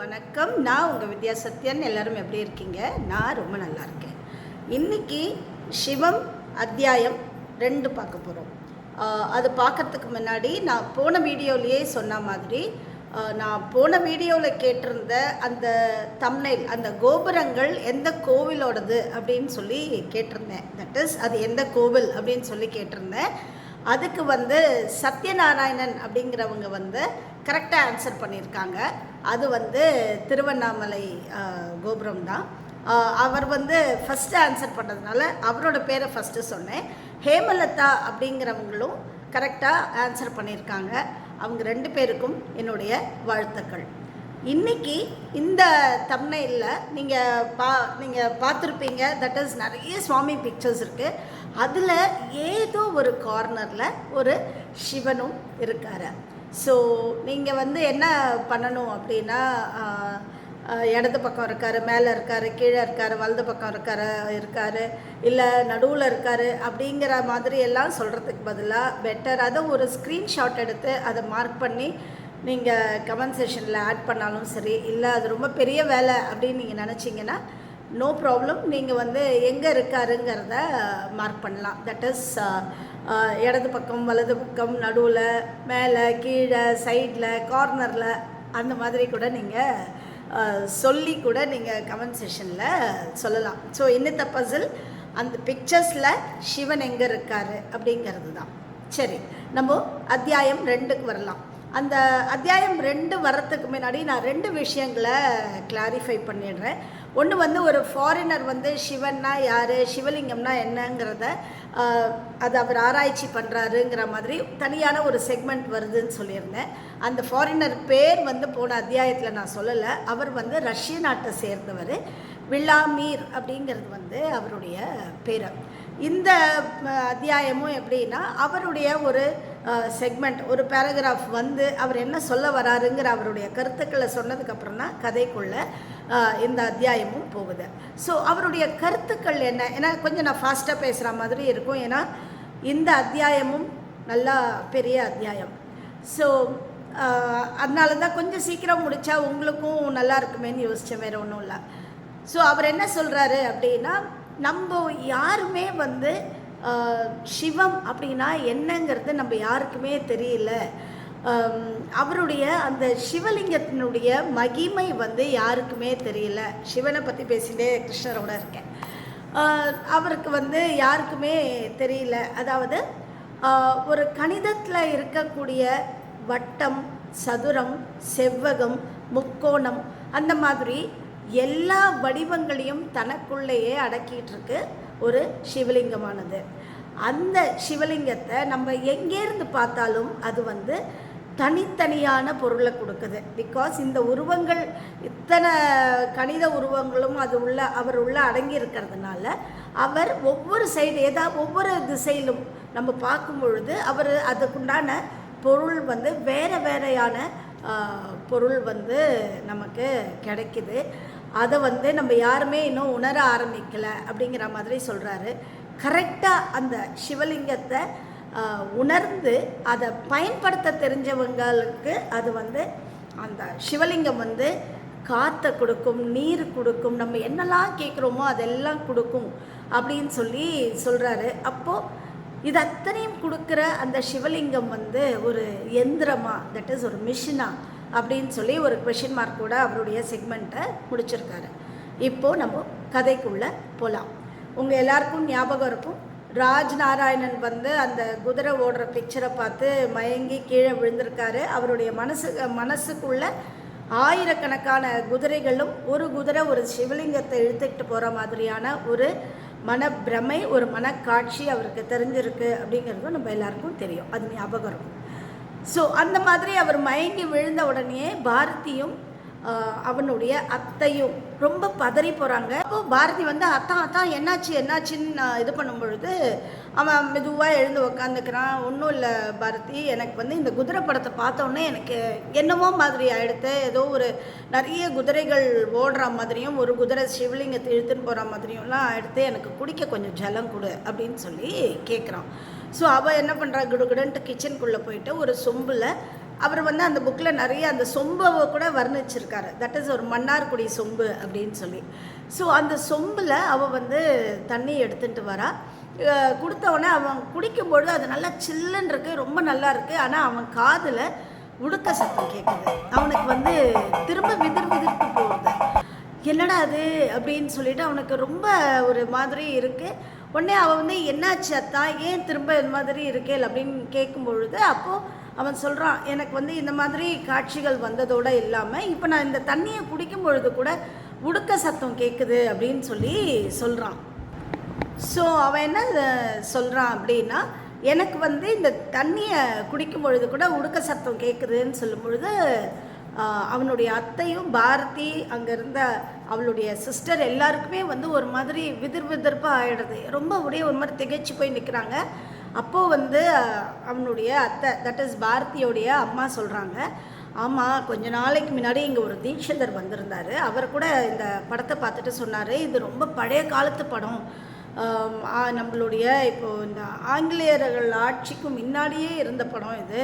வணக்கம். நான் உங்கள் வித்யா சத்யன். எல்லாரும் எப்படி இருக்கீங்க? நான் ரொம்ப நல்லா இருக்கேன். இன்னைக்கு சிவம் அத்தியாயம் ரெண்டு பார்க்க போகிறோம் அது பார்க்கறதுக்கு முன்னாடி நான் போன வீடியோலேயே சொன்ன மாதிரி நான் போன வீடியோவில் கேட்டிருந்த அந்த தம்னைல் அந்த கோபுரங்கள் எந்த கோவிலோடது அப்படின்னு சொல்லி கேட்டிருந்தேன். தட் இஸ் அது எந்த கோவில் அப்படின்னு சொல்லி கேட்டிருந்தேன். அதுக்கு வந்து சத்யநாராயணன் அப்படிங்கிறவங்க வந்து கரெக்டாக ஆன்சர் பண்ணியிருக்காங்க. அது வந்து திருவண்ணாமலை கோபுரம் தான். அவர் வந்து ஃபஸ்ட்டு ஆன்சர் பண்ணதுனால அவரோட பேரை ஃபஸ்ட்டு சொன்னேன். ஹேமலதா அப்படிங்கிறவங்களும் கரெக்டாக ஆன்சர் பண்ணியிருக்காங்க. அவங்க ரெண்டு பேருக்கும் என்னுடைய வாழ்த்துக்கள். இன்னைக்கு இந்த தம்னையில் நீங்கள் பா நீங்கள் பார்த்துருப்பீங்க. தட் இஸ் நிறைய சுவாமி பிக்சர்ஸ் இருக்குது அதில் ஏதோ ஒரு கார்னரில் ஒரு சிவனும் இருக்கார். ஸோ நீங்கள் வந்து என்ன பண்ணணும் அப்படின்னா இடது பக்கம் இருக்கார் மேலே இருக்கார் கீழே இருக்கார் வலது பக்கம் இருக்கார் இருக்கார் இல்லை நடுவில் இருக்கார் அப்படிங்கிற மாதிரி எல்லாம் சொல்கிறதுக்கு பதிலாக பெட்டர் அதை ஒரு ஸ்க்ரீன்ஷாட் எடுத்து அதை மார்க் பண்ணி நீங்கள் கமெண்ட் செஷனில் ஆட் பண்ணாலும் சரி இல்லை அது ரொம்ப பெரிய வேலை அப்படின்னு நீங்கள் நினச்சிங்கன்னா நோ ப்ராப்ளம் நீங்கள் வந்து எங்கே இருக்காருங்கிறத மார்க் பண்ணலாம். தட் இஸ் இடது பக்கம் வலது பக்கம் நடுவில் மேலே கீழே சைடில் கார்னரில் அந்த மாதிரி கூட நீங்கள் சொல்லி கூட நீங்கள் கமெண்ட் செஷனில் சொல்லலாம். ஸோ இன்னத்த பசில் அந்த பிக்சர்ஸில் சிவன் எங்கே இருக்காரு அப்படிங்கிறது தான். சரி நம்ம அத்தியாயம் ரெண்டுக்கு வரலாம். அந்த அத்தியாயம் ரெண்டு வர்றதுக்கு முன்னாடி நான் ரெண்டு விஷயங்களை கிளாரிஃபை பண்ணிடுறேன். ஒன்று வந்து ஒரு ஃபாரினர் வந்து சிவன்னா யார் சிவலிங்கம்னா என்னங்கிறத அது அவர் ஆராய்ச்சி பண்ணுறாருங்கிற மாதிரி தனியான ஒரு செக்மெண்ட் வருதுன்னு சொல்லியிருந்தேன். அந்த ஃபாரினர் பேர் வந்து போன அத்தியாயத்தில் நான் சொல்லலை. அவர் வந்து ரஷ்ய நாட்டை சேர்ந்தவர். விழாமீர் அப்படிங்கிறது வந்து அவருடைய பேர். இந்த அத்தியாயமும் எப்படின்னா அவருடைய ஒரு செக்மெண்ட் ஒரு பேராகிராஃப் வந்து அவர் என்ன சொல்ல வராருங்கிற அவருடைய கருத்துக்களை சொன்னதுக்கப்புறம் தான் கதைக்குள்ளே இந்த அத்தியாயமும் போகுது. ஸோ அவருடைய கருத்துக்கள் என்ன? ஏன்னா கொஞ்சம் நான் ஃபாஸ்ட்டாக பேசுகிற மாதிரி இருக்கும். ஏன்னா இந்த அத்தியாயமும் நல்லா பெரிய அத்தியாயம். ஸோ அதனால தான் கொஞ்சம் சீக்கிரம் முடித்தா உங்களுக்கும் நல்லா இருக்குமேன்னு யோசித்தேன் வேறு ஒன்றும் இல்லை. ஸோ அவர் என்ன சொல்கிறாரு அப்படின்னா நம்ம யாருமே வந்து சிவம் அப்படின்னா என்னங்கிறது நம்ம யாருக்குமே தெரியல. அவருடைய அந்த சிவலிங்கத்தினுடைய மகிமை வந்து யாருக்குமே தெரியல. சிவனை பற்றி பேசிட்டே கிருஷ்ணரோட இருக்கேன். அவருக்கு வந்து யாருக்குமே தெரியல. அதாவது ஒரு கணிதத்தில் இருக்கக்கூடிய வட்டம் சதுரம் செவ்வகம் முக்கோணம் அந்த மாதிரி எல்லா வடிவங்களையும் தனக்குள்ளேயே அடக்கிட்டு இருக்கு. ஒரு சிவலிங்கமானது. அந்த சிவலிங்கத்தை நம்ம எங்கேருந்து பார்த்தாலும் அது வந்து தனித்தனியான பொருளை கொடுக்குது. பிகாஸ் இந்த உருவங்கள் இத்தனை கணித உருவங்களும் அது உள்ள அவர் உள்ள அடங்கி இருக்கிறதுனால அவர் ஒவ்வொரு சைடு ஏதாவது ஒவ்வொரு திசையிலும் நம்ம பார்க்கும் பொழுது அவர் அதுக்குண்டான பொருள் வந்து வேறு வேறையான பொருள் வந்து நமக்கு கிடைக்குது. அதை வந்து நம்ம யாருமே இன்னும் உணர ஆரம்பிக்கலை அப்படிங்கிற மாதிரி சொல்கிறாரு கரெக்டாக அந்த சிவலிங்கத்தை உணர்ந்து அதை பயன்படுத்த தெரிஞ்சவங்களுக்கு அது வந்து அந்த சிவலிங்கம் வந்து காற்றை கொடுக்கும் நீர் கொடுக்கும் நம்ம என்னெல்லாம் கேட்குறோமோ அதெல்லாம் கொடுக்கும் அப்படின்னு சொல்லி சொல்கிறாரு அப்போது இது அத்தனையும் கொடுக்குற அந்த சிவலிங்கம் வந்து ஒரு எந்திரமாக தட் இஸ் ஒரு மிஷினா அப்படின்னு சொல்லி ஒரு கொஷின் மார்க் கூட அவருடைய செக்மெண்ட்டை முடிச்சிருக்காரு. இப்போது நம்ம கதைக்குள்ளே போகலாம் உங்கள் எல்லாருக்கும் ஞாபகம் இருக்கும். ராஜ் நாராயணன் வந்து அந்த குதிரை ஓடுற பிக்சரை பார்த்து மயங்கி கீழே விழுந்திருக்காரு. அவருடைய மனசு மனசுக்குள்ள ஆயிரக்கணக்கான குதிரைகளும் ஒரு குதிரை ஒரு சிவலிங்கத்தை இழுத்துக்கிட்டு போகிற மாதிரியான ஒரு மனப்பிரமை ஒரு மனக்காட்சி அவருக்கு தெரிஞ்சிருக்கு அப்படிங்கிறதும் நம்ம எல்லாருக்கும் தெரியும். அது ஞாபகம் இருக்கும். ஸோ அந்த மாதிரி அவர் மயங்கி விழுந்த உடனே பாரதியும் அவனுடைய அத்தையும் ரொம்ப பதறி போகிறாங்க அப்போ பாரதி வந்து அத்தான் அத்தான் என்னாச்சு என்னாச்சுன்னு நான் இது பண்ணும் பொழுது அவன் மெதுவாக எழுந்து உக்காந்துக்கிறான். ஒன்றும் இல்லை பாரதி எனக்கு வந்து இந்த குதிரை படத்தை பார்த்தோன்னே எனக்கு என்னமோ மாதிரி ஆகிடுத்து ஏதோ ஒரு நிறைய குதிரைகள் ஓடுற மாதிரியும் ஒரு குதிரை சிவலிங்கத்தை இழுத்துன்னு போகிற மாதிரியும்லாம் ஆயிடுத்து எனக்கு குடிக்க கொஞ்சம் ஜலம் கொடு அப்படின்னு சொல்லி கேட்குறான் ஸோ அவள் என்ன பண்ணுறா குடுகுடன்ட்டு கிச்சனுக்குள்ளே போயிட்டு ஒரு சொம்பில் அவர் வந்து அந்த புக்கில் நிறைய அந்த சொம்பை கூட வர்ணிச்சிருக்காரு. தட் இஸ் ஒரு மன்னார்குடி சொம்பு அப்படின்னு சொல்லி. ஸோ அந்த சொம்பில் அவள் வந்து தண்ணி எடுத்துகிட்டு வரா. கொடுத்தவொடனே அவன் குடிக்கும்பொழுது அது நல்லா சில்லுன்னு இருக்கு ரொம்ப நல்லா இருக்கு. ஆனால் அவன் காதில் உடுக்க சத்தம் கேட்குது அவனுக்கு வந்து திரும்ப விதிர் விதிர்ப்பு போகுது. என்னடா அது? அப்படின்னு சொல்லிட்டு அவனுக்கு ரொம்ப ஒரு மாதிரி இருக்குது உடனே அவன் வந்து என்னாச்சு அத்தான் ஏன் திரும்ப இந்த மாதிரி இருக்கேல் அப்படின்னு கேட்கும் பொழுது அப்போது அவன் சொல்கிறான் எனக்கு வந்து இந்த மாதிரி காட்சிகள் வந்ததோடு இல்லாமல் இப்போ நான் இந்த தண்ணியை குடிக்கும் பொழுது கூட உடுக்க சத்தம் கேட்குது அப்படின்னு சொல்லி சொல்கிறான் ஸோ அவன் என்ன சொல்கிறான் அப்படின்னா எனக்கு வந்து இந்த தண்ணியை குடிக்கும் பொழுது கூட உடுக்க சத்தம் கேட்குதுன்னு சொல்லும் பொழுது அவனுடைய அத்தையும் பாரதி அங்கே இருந்த அவளுடைய சிஸ்டர் எல்லாருக்குமே வந்து ஒரு மாதிரி விதிர் விதிர்ப்பாக ஆகிடுது ரொம்ப அப்படியே ஒரு மாதிரி திகைச்சு போய் நிற்கிறாங்க அப்போது வந்து அவனுடைய அத்தை தட் இஸ் பாரதியோடைய அம்மா சொல்கிறாங்க ஆமாம் கொஞ்ச நாளைக்கு முன்னாடி இங்கே ஒரு தீட்சிதர் வந்திருந்தார். அவர் கூட இந்த படத்தை பார்த்துட்டு சொன்னார். இது ரொம்ப பழைய காலத்து படம். நம்மளுடைய இப்போது இந்த ஆங்கிலேயர்கள் ஆட்சிக்கு முன்னாடியே இருந்த படம் இது.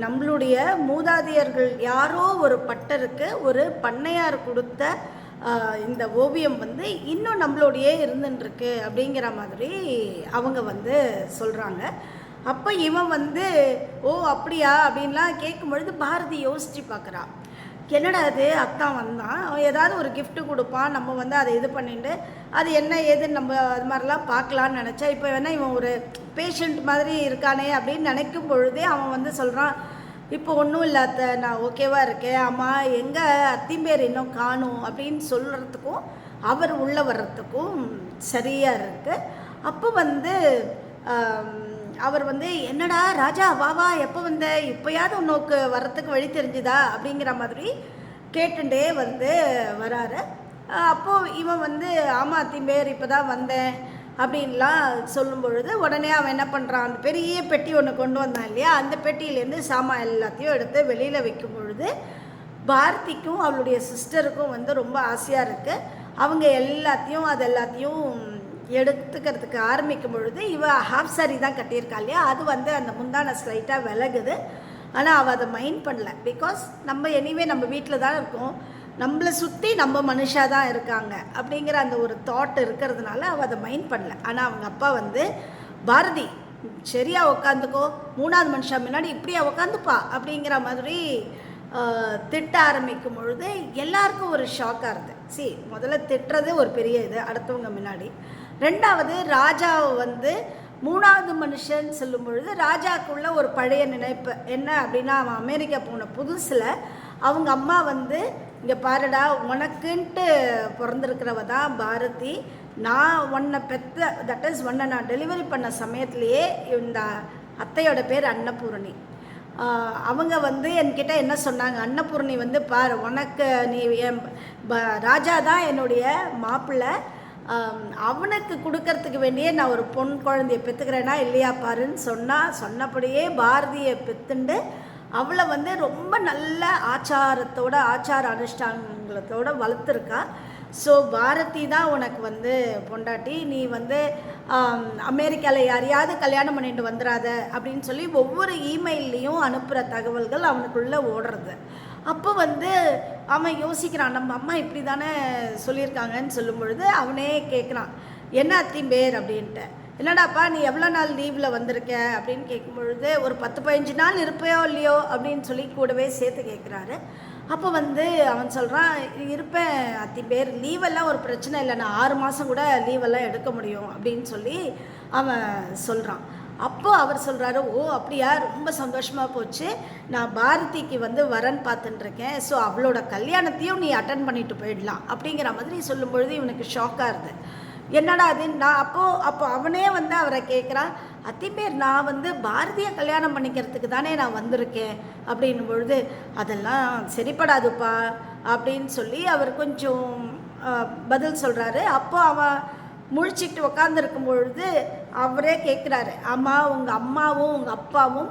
நம்மளுடைய மூதாதையர்கள் யாரோ ஒரு பட்டருக்கு ஒரு பண்ணையார் கொடுத்த இந்த ஓவியம் வந்து இன்னும் நம்மளோடையே இருந்துட்டுருக்கு அப்படிங்கிற மாதிரி அவங்க வந்து சொல்கிறாங்க அப்போ இவன் வந்து ஓ அப்படியா? அப்படின்லாம் கேட்கும் பொழுது பாரதி யோசித்து பார்க்குறான் என்னடா அது அத்தான் வந்தான். அவன் ஏதாவது ஒரு கிஃப்ட்டு கொடுப்பான். நம்ம வந்து அதை இது பண்ணிட்டு அது என்ன ஏதுன்னு நம்ம அது மாதிரிலாம் பார்க்கலான்னு நினச்சா இப்போ வேணால் இவன் ஒரு பேஷண்ட் மாதிரி இருக்கானே அப்படின்னு நினைக்கும் பொழுதே அவன் வந்து சொல்கிறான் இப்போ ஒன்றும் இல்லை அத்தை நான் ஓகேவாக இருக்கேன். ஆமாம் எங்கே அத்திம்பேர் இன்னும் காணும். அப்படின்னு சொல்கிறதுக்கும் அவர் உள்ளே வர்றதுக்கும் சரியாக இருக்குது அப்போ வந்து அவர் வந்து என்னடா ராஜா வா வா எப்போ வந்த? இப்போயாவது உன்னோக்கு வர்றதுக்கு வழி தெரிஞ்சுதா? அப்படிங்கிற மாதிரி கேட்டுட்டே வந்து வராரு. அப்போது இவன் வந்து ஆமா திம்பேர் இப்போ தான் வந்தேன். அப்படின்லாம் சொல்லும் பொழுது உடனே அவன் என்ன பண்ணுறான் அந்த பெரிய பெட்டி ஒன்று கொண்டு வந்தான் இல்லையா? அந்த பெட்டியிலேருந்து சாமான் எல்லாத்தையும் எடுத்து வெளியில் வைக்கும் பொழுது பாரதிக்கும் அவளுடைய சிஸ்டருக்கும் வந்து ரொம்ப ஆசையாக இருக்குது அவங்க எல்லாத்தையும் அது எல்லாத்தையும் எடுத்துக்கிறதுக்கு ஆரம்பிக்கும் பொழுது இவ ஹாஃப் சாரி தான் கட்டியிருக்கா இல்லையா? அது வந்து அந்த முந்தான ஸ்லைட்டாக விலகுது. ஆனால் அவள் அதை மைண்ட் பண்ணல. பிகாஸ் நம்ம எனிவே நம்ம வீட்டில் தான் இருக்கோம். நம்மளை சுற்றி நம்ம மனுஷாக தான் இருக்காங்க அப்படிங்கிற அந்த ஒரு தாட் இருக்கிறதுனால அவள் அதை மைண்ட் பண்ணல. ஆனால் அவங்க அப்பா வந்து பாரதி சரியா உக்காந்துக்கோ. மூணாவது மனுஷா முன்னாடி இப்படியா உக்காந்துப்பா. அப்படிங்கிற மாதிரி திட்ட ஆரம்பிக்கும் பொழுது எல்லாருக்கும் ஒரு ஷாக்காக இருந்தது. சி முதல்ல திட்டுறது ஒரு பெரிய இது அடுத்தவங்க முன்னாடி. ரெண்டாவது ராஜாவை வந்து மூணாவது மனுஷன் சொல்லும் பொழுது ராஜாக்குள்ள ஒரு பழைய நினைப்பு. என்ன அப்படின்னா அவன் அமெரிக்கா போன புதுசில் அவங்க அம்மா வந்து இங்கே பாருடா உனக்குன்ட்டு பிறந்திருக்கிறவ தான் பாரதி. நான் உன்னை பெத்த தட் இஸ் உன்னை நான் டெலிவரி பண்ண சமயத்துலேயே இந்த அத்தையோட பேர் அன்னபூரணி. அவங்க வந்து என்கிட்ட என்ன சொன்னாங்க? அன்னபூர்ணி வந்து பார் உனக்கு நீ என் ராஜா தான் என்னுடைய மாப்பிள்ளை. அவனுக்கு கொடுக்கறதுக்கு வேண்டியே நான் ஒரு பொன் குழந்தைய பெற்றுக்கிறேனா இல்லையா பாருன்னு சொன்னால் சொன்னபடியே பாரதியை பெற்றுண்டு அவளை வந்து ரொம்ப நல்ல ஆச்சாரத்தோட ஆச்சார அனுஷ்டானங்களத்தோடு வளர்த்துருக்கா. ஸோ பாரதி தான் உனக்கு வந்து பொண்டாட்டி. நீ வந்து அமெரிக்காவில் யாரையாவது கல்யாணம் பண்ணிட்டு வந்துடாத அப்படின்னு சொல்லி ஒவ்வொரு இமெயில்லையும் அனுப்புகிற தகவல்கள் அவனுக்குள்ளே ஓடுறது. அப்போ வந்து அவன் யோசிக்கிறான் நம்ம அம்மா இப்படி தானே சொல்லியிருக்காங்கன்னு சொல்லும் பொழுது அவனே கேட்குறான் என்ன அத்திம்பேர் அப்படின்ட்டு. என்னடாப்பா நீ எவ்வளோ நாள் லீவில் வந்திருக்க? அப்படின்னு கேட்கும் பொழுது ஒரு பத்து பதினஞ்சு நாள் இருப்பையோ இல்லையோ? அப்படின்னு சொல்லி கூடவே சேர்த்து கேட்குறாரு. அப்போ வந்து அவன் சொல்கிறான் இருப்பேன் அத்தி பேர் லீவெல்லாம் ஒரு பிரச்சனை இல்லை நான் ஆறு மாதம் கூட லீவெல்லாம் எடுக்க முடியும் அப்படின்னு சொல்லி அவன் சொல்கிறான் அப்போ அவர் சொல்கிறாரு ஓ அப்படியா ரொம்ப சந்தோஷமாக போச்சு. நான் பாரதிக்கு வந்து வரன் பார்த்துட்டுருக்கேன் ஸோ அவளோட கல்யாணத்தையும் நீ அட்டன் பண்ணிட்டு போயிடலாம் அப்படிங்கிற மாதிரி சொல்லும் பொழுது இவனுக்கு ஷாக்காக இருது என்னடா அது நான் அப்போது அப்போ அவனே வந்து அவரை கேட்குறான் அத்திப்பேர் நான் வந்து பாரதிய கல்யாணம் பண்ணிக்கிறதுக்கு தானே நான் வந்திருக்கேன் அப்படின்னும் பொழுது அதெல்லாம் சரிப்படாதுப்பா அப்படின்னு சொல்லி அவர் கொஞ்சம் பதில் சொல்கிறாரு அப்போ அவன் முழிச்சிட்டு உக்காந்துருக்கும் பொழுது அவரே கேட்குறாரு அம்மா உங்கள் அம்மாவும் உங்கள் அப்பாவும்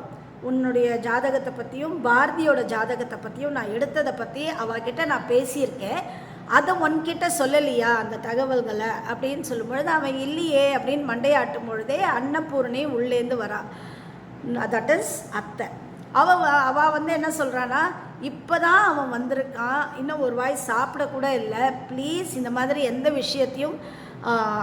உன்னுடைய ஜாதகத்தை பற்றியும் பாரதியோட ஜாதகத்தை பற்றியும் நான் எடுத்ததை பற்றி அவகிட்ட நான் பேசியிருக்கேன். அதை உன்கிட்ட சொல்லலையா அந்த தகவல்களை? அப்படின்னு சொல்லும் பொழுது அவன் இல்லையே அப்படின்னு மண்டையாட்டும் பொழுதே அன்னபூர்ணி உள்ளேந்து வரான் தட் இஸ் அத்தை. அவள் அவள் அவ வந்து என்ன சொல்கிறானா இப்போ தான் அவன் வந்திருக்கான். இன்னும் ஒரு வாய் சாப்பிடக்கூட இல்லை. ப்ளீஸ் இந்த மாதிரி எந்த விஷயத்தையும்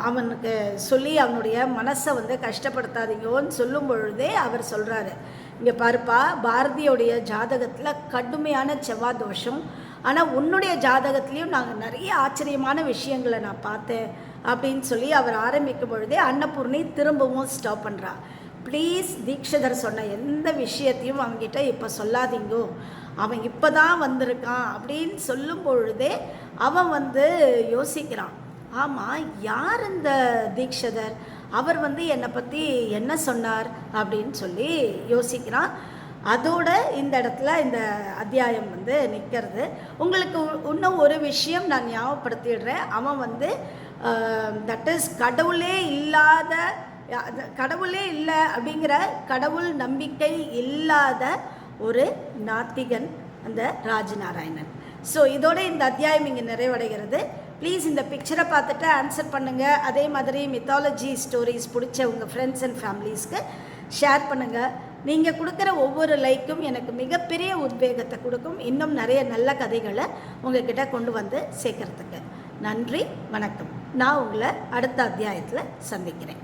அவனுக்கு சொல்லி அவனுடைய மனசை வந்து கஷ்டப்படுத்தாதீங்கன்னு சொல்லும் பொழுதே அவர் சொல்கிறாரு இங்கே பாருப்பா பாரதியோடைய ஜாதகத்தில் கடுமையான செவ்வாய் தோஷம். ஆனால் உன்னுடைய ஜாதகத்துலேயும் நாங்கள் நிறைய ஆச்சரியமான விஷயங்களை நான் பார்த்தேன் அப்படின்னு சொல்லி அவர் ஆரம்பிக்கும் பொழுதே அன்னபூர்ணி திரும்பவும் ஸ்டாப் பண்ணுறா ப்ளீஸ் தீக்ஷதர் சொன்ன எந்த விஷயத்தையும் அவங்ககிட்ட இப்போ சொல்லாதீங்கோ. அவன் இப்போ தான் வந்திருக்கான் அப்படின்னு சொல்லும் பொழுதே அவன் வந்து யோசிக்கிறான். ஆமாம் யார் இந்த தீக்ஷதர் அவர் வந்து என்னை பற்றி என்ன சொன்னார் அப்படின்னு சொல்லி யோசிக்கிறான். அதோட இந்த இடத்துல இந்த அத்தியாயம் வந்து நிற்கிறது உங்களுக்கு உ- இன்னும் ஒரு விஷயம் நான் ஞாபகப்படுத்திடுறேன். அவன் வந்து தட் இஸ் கடவுளே இல்லாத கடவுளே இல்லை அப்படிங்கிற கடவுள் நம்பிக்கை இல்லாத ஒரு நாத்திகன் அந்த ராஜநாராயணன். ஸோ இதோட இந்த அத்தியாயம் இங்கே நிறைவடைகிறது. ப்ளீஸ் இந்த பிக்சரை பார்த்துட்டு ஆன்சர் பண்ணுங்கள் அதே மாதிரி மித்தாலஜி ஸ்டோரிஸ் பிடிச்ச உங்கள் ஃப்ரெண்ட்ஸ் அண்ட் ஃபேமிலிஸ்க்கு ஷேர் பண்ணுங்கள் நீங்கள் கொடுக்குற ஒவ்வொரு லைக்கும் எனக்கு மிகப்பெரிய உத்வேகத்தை கொடுக்கும். இன்னும் நிறைய நல்ல கதைகளை உங்ககிட்ட கொண்டு வந்து சேர்க்கறதுக்கு. நன்றி வணக்கம். நான் உங்களை அடுத்த அத்தியாயத்தில் சந்திக்கிறேன்.